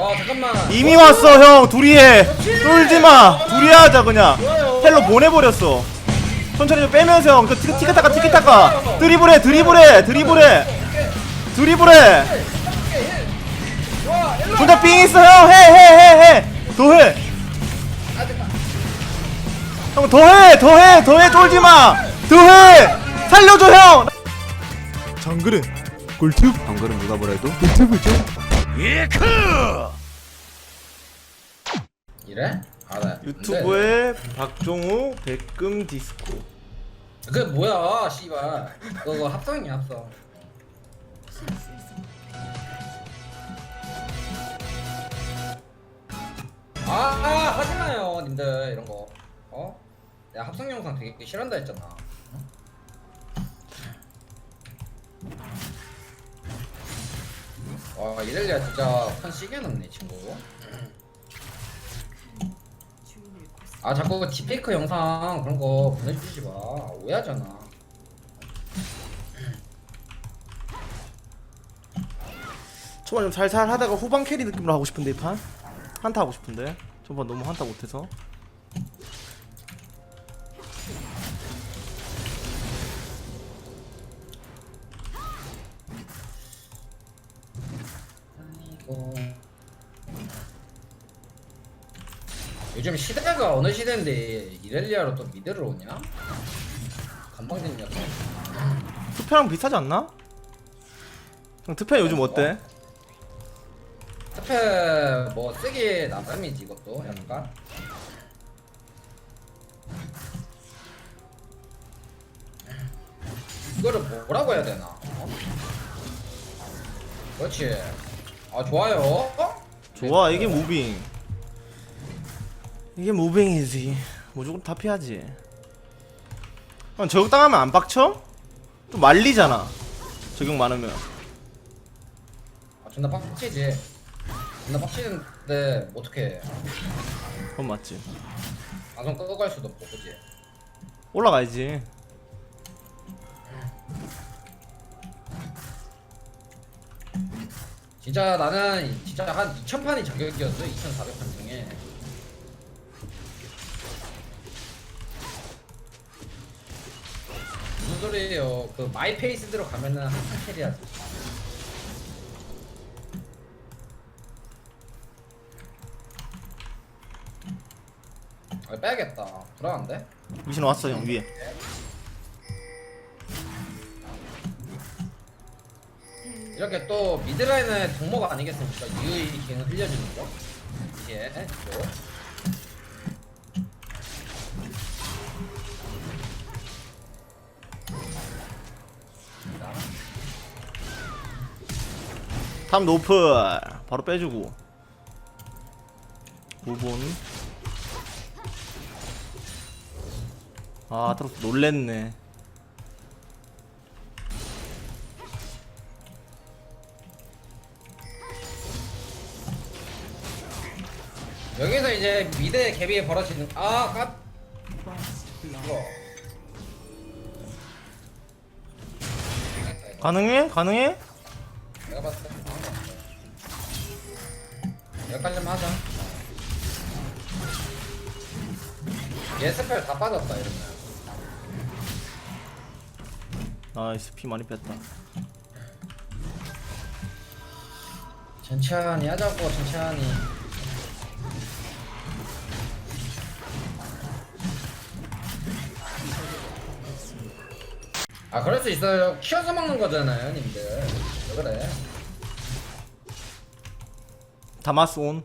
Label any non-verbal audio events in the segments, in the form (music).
아 잠깐만. 이미 왔어 형. 둘이 해. 쫄지마. 둘이 하자 그냥. 헬로 보내버렸어. 천천히 좀 빼면서 형그 티키타카 티키타카. 드리블해 드리블해 드리블해. 드리블해. 둘다 삥 있어 형. 해해 해해. 더해. 형 더해 더해 더해 쫄지마. 더해. 살려줘 형. 정글은 꿀팁 정글은 누가 뭐래도? 꿀팁이죠 이래? 알아 유튜브에 박종우 백금 디스코. 그게 뭐야 씨발. 그거, 그거 합성이야 합성. 아, 아 하지 마요 님들 이런 거. 어? 내가 합성 영상 되게 싫어한다 했잖아 와 이렐리아 진짜 판 시계 넣네 친구. 아 자꾸 그 딥페이크 영상 그런 거 보내주지 마. 오해하잖아. 초반 좀 살살 하다가 후반 캐리 느낌으로 하고 싶은데 이 판? 한타 하고 싶은데? 전반 너무 한타 못해서 아이고. 요즘 시대가 어느 시대인데 이렐리아로 또 미드를 오냐? 건방진 녀석 투표랑 비슷하지 않나? 형 투표 요즘 어때? 스페 뭐 쓰기 나름이지 이것도 약간 이거를 뭐라고 해야 되나? 어? 그렇지 아 좋아요. 어? 좋아 이게 무빙. 이게 무빙이지. 무조건 다 피하지. 형 저격 당하면 안 빡쳐? 좀 말리잖아. 저격 많으면. 아 존나 빡치지. 존나 빡치는데 뭐 어떻게 그건 맞지. 방송 끄고 갈 수도 없고 그지? 올라가야지 진짜 나는 진짜 한 2000판이 자격이었어 2400판 중에. 무슨 소리예요? 그 마이 페이스대로 가면은 한판 캐리하지 아 빼야겠다. 불안한데? 미신 왔어 형 위에 이렇게 또 미드라인의 동목 아니겠습니까? 유의 기능 흘려주는 거. 예, 또. 자, 탑 노플 바로 빼주고 5분 아 트로스 놀랬네 이제 미드의 갭이 벌어지는 아, 깝. 이거. 가능해? 가능해? 내가 봤을 때 같아. 여기까지만 하자. 얘 스펠 다 빠졌다 이러면. 나이스 피 많이 뺐다 천천히 하자고 천천히. 아 그럴 수 있어요. 키워서 먹는 거잖아요, 님들. 왜 그래? 다마스 온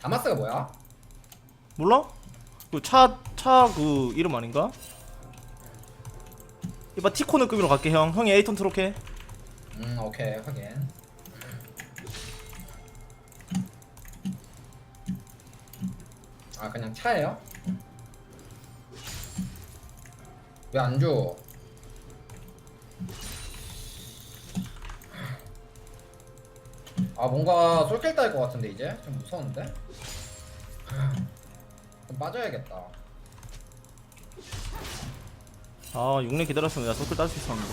다마스가 뭐야? 몰라? 그차차 그 이름 아닌가? 이봐 티코는 급으로 갈게 형 형이 에이턴 트로케 음 오케이 확인. 아 그냥 차예요? 왜 안 줘? 아 뭔가 솔킬 딸것 같은데 이제 좀 무서운데? 좀 빠져야겠다. 아 6년 기다렸으면 내가 서클 딸 수 있었는데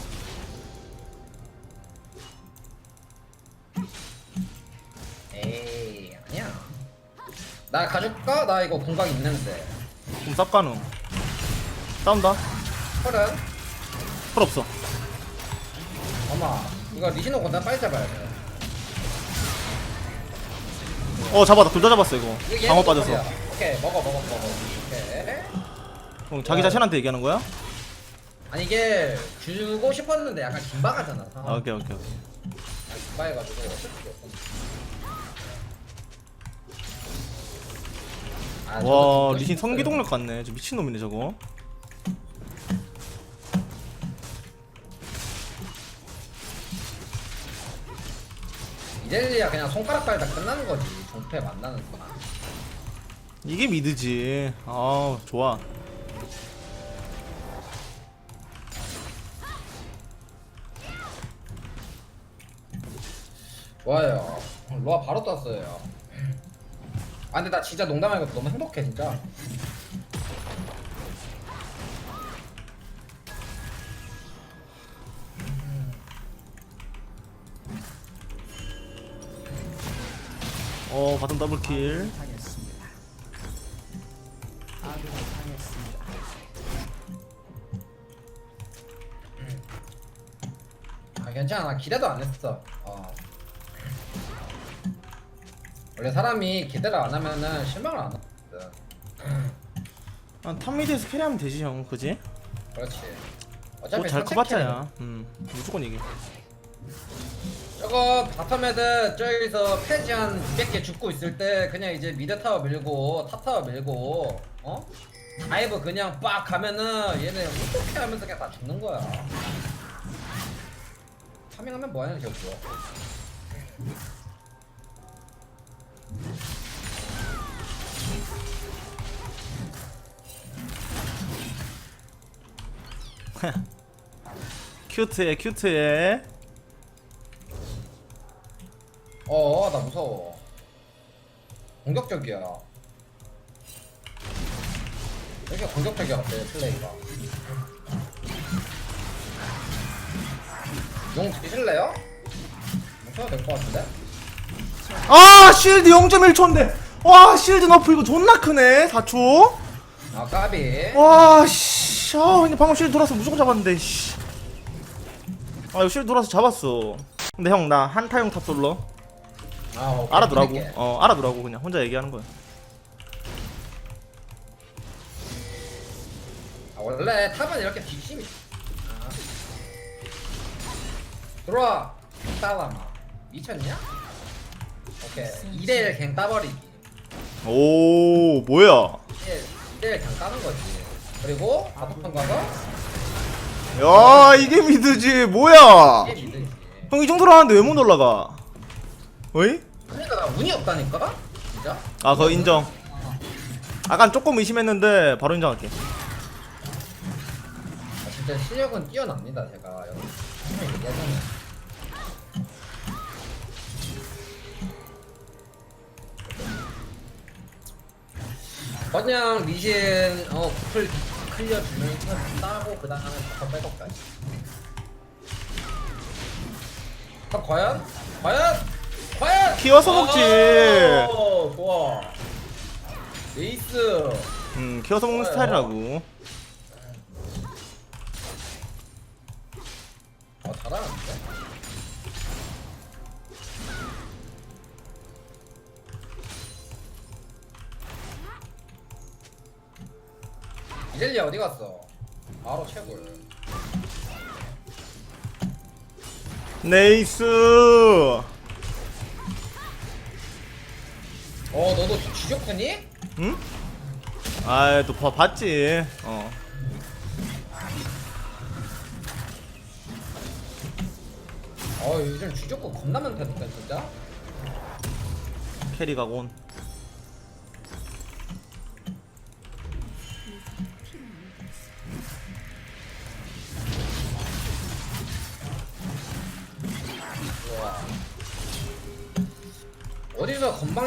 나 가줄까? 나 이거 공각 있는데. 그럼 쌉 가능. 싸운다. 펄은? 펄 없어. 엄마 이거 리시노 건담 빨리 잡아야 돼. 어 잡았다 둘 다 잡았어 이거. 방어 또 빠져서. 펄이야. 오케이 먹어 먹어 먹어. 오케이. 어, 자기 자신한테 얘기하는 거야? 아니 이게 주고 싶었는데 약간 긴박하잖아 아, 오케이 오케이 오케이. 긴박해가지고 어쩔 수가 없어 아, 와 리신 성기동력 같네. 저 미친놈이네 저거. 이렐리아 그냥 손가락 빨다 끝나는 거지. 정패 만나는 거나. 이게 미드지. 아 좋아. 좋아요. 로아 바로 떴어요 아 근데 나 진짜 농담 아니고 너무 행복해 진짜. 어 바텀 더블킬. 아 괜찮아. 기대도 안 했어 원래 사람이 기대를 안 하면은 실망을 안 하거든. 아, 탑미드에서 캐리하면 되지 형. 그지? 그렇지. 어차피 뭐잘 선택 커봤자야 음 무조건 이게 저거 바텀에드 저기서 페이지 한 200개 죽고 있을 때 그냥 이제 미드 타워 밀고 탑 타워 밀고 어? 다이브 그냥 빡 가면은 얘네 어떻게 하면서 그냥 다 죽는 거야? 타밍하면 뭐하는 격이야 (laughs) 큐트해 큐트해 어나 무서워 공격적이야 왜 이렇게 공격적이야 갑자기 플레이가 용 드실래요? 뭉쳐도 될것 같은데? 아 실드 0.1초인데 와 실드 너프 이거 존나 크네 4초 아 까비 와씨 아 근데 방금 실드 돌아서 무조건 잡았는데 씨. 아 이거 실드 돌아서 잡았어 근데 형 나 한타용 탑솔러 아, 오케이. 알아두라고. 어 알아두라고 그냥 혼자 얘기하는 거야 아, 원래 탑은 이렇게 뒷심이 아. 들어와 따라마 미쳤냐? 오케이. 2대1 갱 따버리기. 오 뭐야? 2대1 갱 따는 거지. 그리고 아프판 가서 야 이게 미드지. 뭐야? 이게 미드지. 형 이 정도로 하는데 왜 못 올라가? 어이? 그러니까 나 운이 없다니까? 진짜? 아 그거 인정. 아까 조금 의심했는데 바로 인정할게. 아, 진짜 실력은 뛰어납니다 제가. 여러분. 분명히 얘기하잖아요 그냥 리신 어 구플 클리어 주면서 따고 그 다음에 더 백업까지 아, 과연? 과연? 과연? 키워서 먹지. 오, 좋아 에이스 음 키워서 먹는 좋아요. 스타일이라고 어 잘하는데? 이렐리아 어디 갔어? 바로 채굴 네이스 어 너도 지적하니? 응? 아이 또 봐- 봤지 어 어 요즘 주적고 겁나 많다니까 진짜 캐리 가곤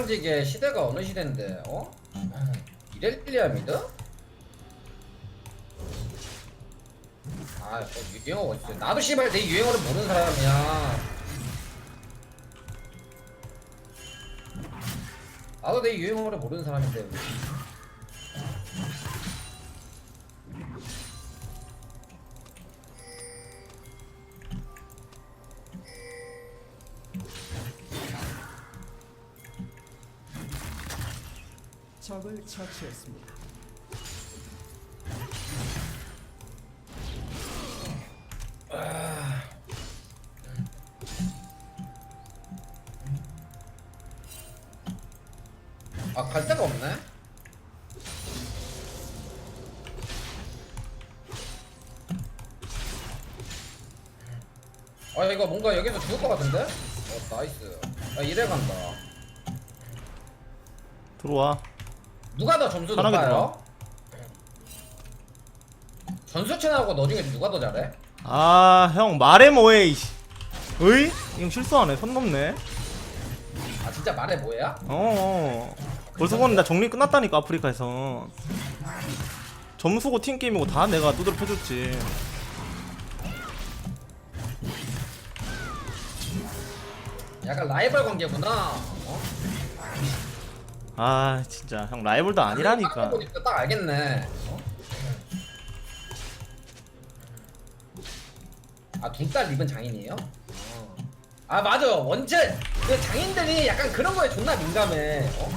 건방지게 시대가 어느 시대인데 어? 이렐리아 미드? 아, 뭐 유행어가 있어. 나도 씨발 내 유행어를 모르는 사람이야. 나도 내 유행어를 모르는 사람인데. 처치했습니다. 아, 갈 데가 없네. 아, 이거 뭔가 여기서 죽을 것 같은데? 어, 나이스. 아, 이래 간다. 들어와 누가 더 점수 편하게 높아요? 전수첸하고 너 중에 누가 더 잘해? 아 형 말해 뭐해 이씨 으이? 이형 실수하네 선 넘네 아 진짜 말해 뭐야? 어 벌써 보는 나 정리 끝났다니까 아프리카에서 점수고 팀 게임이고 다 내가 두드려 펴줬지 약간 라이벌 관계구나. 어? 아 진짜 형 라이벌도 아니라니까 딱 보니까 딱 알겠네. 어? 아 둥딸 입은 장인이에요? 어. 아 맞아 원체 그 장인들이 약간 그런 거에 존나 민감해. 어?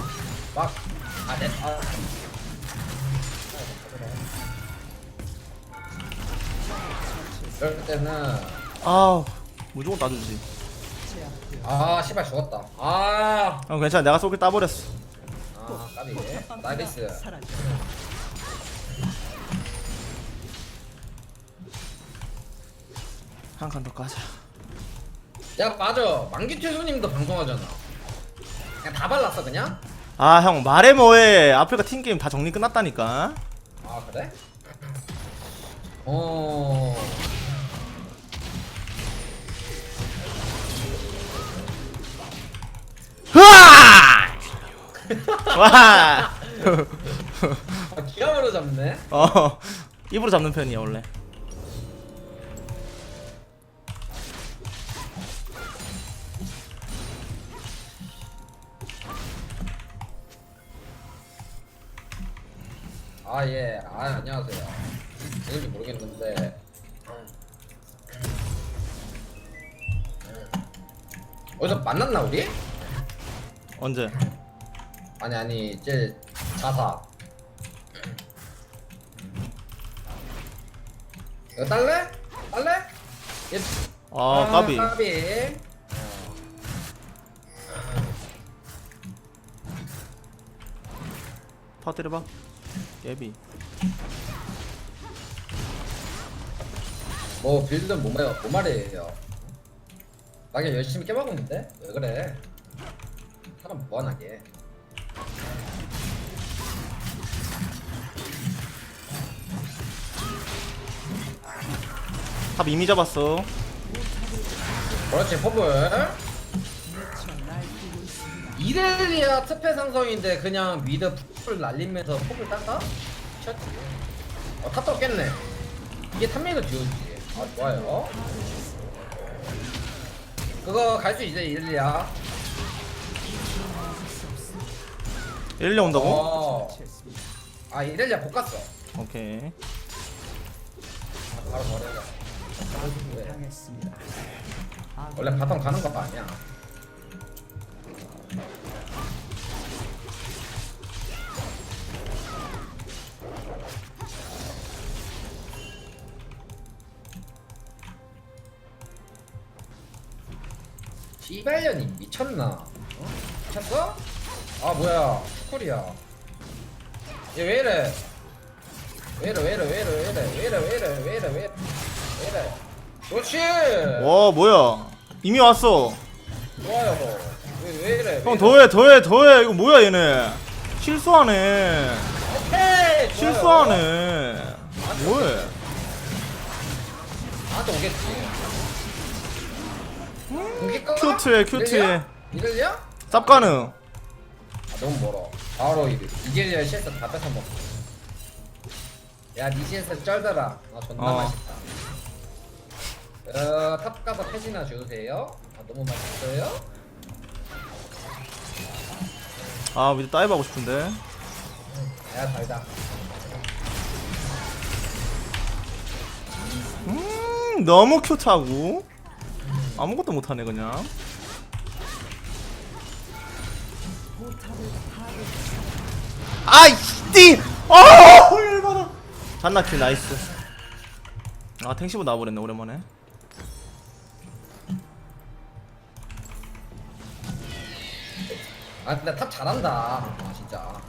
막 아, 내, 아. 그럴 때는 아우 무조건 따주지 아 씨발 죽었다. 아, 형 괜찮아 내가 속을 따버렸어 아 까비. 나이스. 한 칸 더 까자 야 맞아 만기 최수님도 방송하잖아 그냥 다 발랐어 그냥? 아 형 말해 뭐해 아프리카 팀게임 다 정리 끝났다니까 아 그래? 어... 흐아 (laughs) 와. 아, 기가으로 잡네. 어 입으로 잡는 편이야 원래. 아 예. 아 안녕하세요. 누군지 모르겠는데. 어디서 만났나 우리? 언제 아니 아니 이제 자사. 이거 딸래? 딸래? 얘아 까비. 까비. 터뜨려봐. 예비. 뭐 빌드는 뭐 말이야 뭐 말이에요? 나 그냥 열심히 깨먹었는데 왜 그래? 사람 무한하게 탑 이미 잡았어. 그렇지 퍼블. 이렐리아 특패 상성인데 그냥 미드 풀 날리면서 폭을 땄다? 쳤지. 어 탑도 깼네. 이게 탑메이더 듀오지. 아 좋아요. 그거 갈 수 있어 이렐리아. 1리 온다고? 어. 아 이렐리아 못 갔어. 오케이. 아, 바로 버려야 왜? 당했습니다. 원래 바텀 가는 거 아니야 시발년이 미쳤나? 어? 미쳤어? 아 뭐야 슈쿨이야 얘 왜 이래 왜 이래 왜 이래 왜 이래 왜 이래 왜 이래 왜 이래 왜 이래 왜 이래 왜 이래 그렇지. 와 뭐야? 이미 왔어. 좋아요 왜, 왜 이래? 형 더해 더해 더해. 이거 뭐야 얘네? 실수하네. 오케이 좋아요. 실수하네. 뭐해? 나한테 오겠지. 꺼? 큐트해, 큐트해. 이들려? 쌉가능. 아 너무 멀어. 바로 이 이길리아 CS 다 뺏어 먹어. 야니 CS 쩔더라. 아 존나 어. 맛있다 어, 탑 가서 패지나 주세요. 아, 너무 맛있어요. 아 미드 다이브 하고 싶은데. 야 달다. 음 너무 큐트하고. 아무것도 못하네 그냥. 아이씨 어! 열받아. 잔나킬 나이스. 아 탱시보 나와버렸네 오랜만에 아 근데 탑 잘한다. 아, 진짜.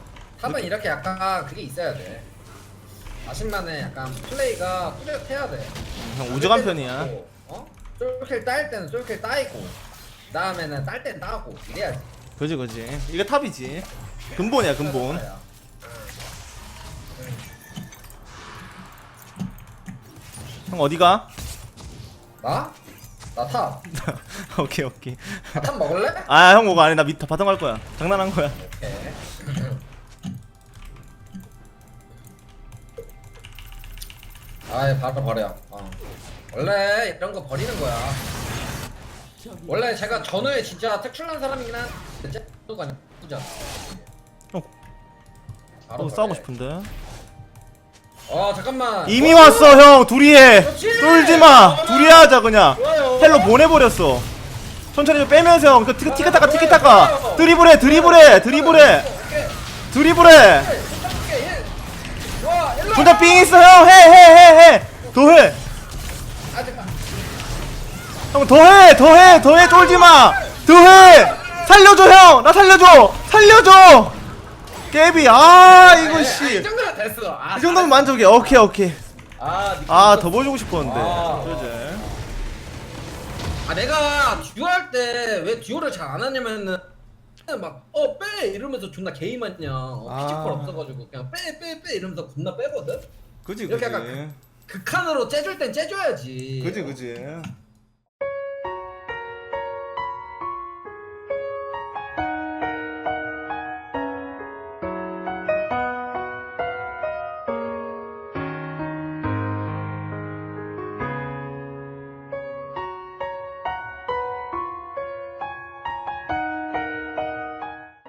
탑은 이렇게 약간 그게 있어야 돼. 자신만의 약간 플레이가 뚜렷해야 돼. 형 우직한 편이야 어? 솔킬 따일 때는 솔킬 따이고 그 다음에는 딸땐 따고 이래야지. 그지 그지 이게 탑이지 근본이야 근본 형 어디가? 나? 나 탑. (laughs) 오케이 오케이 나탑 먹을래? 아형 뭐가 아니 나 밑 바텀 갈 거야 장난한 거야 오케이. (clears throat) 아이 바로 버려. 어. 원래 이런 거 버리는 거야. 원래 제가 전후에 진짜 특출난 사람이긴 한데. 형 바로 어. 싸우고 싶은데 어 잠깐만. 이미 어, 왔어 형 둘이 해 그렇지. 쫄지 마 둘이 하자 그냥 좋아요. 헬로 보내버렸어 천천히 좀 빼면서 형 그 티켓 타까 티켓 타까 드리블해 드리블해 드리블해. 드리블해 오케이. 힐. 좋아. 일로 둘다 와. 삥 있어 형해해 해해 더해 아 잠깐. 형 더해 더해 더해 쫄지 마 더해 살려줘 형 나 살려줘 살려줘 깨비 아 이거 이 씨이 정도면 됐어. 아, 정도면 만족이야 오케이 오케이 아, 느낌 아. 더 보여주고 싶었는데 아. 그지 아 내가 듀오 할 때 왜 듀오를 잘 안 하냐면은 막 어 빼! 이러면서 존나 게임하냐. 어, 아. 피지컬 없어가지고 그냥 빼 빼 빼! 이러면서 겁나 빼거든? 그지 이렇게 그지. 약간 극한으로 째줄 땐 째줘야지. 그지 그지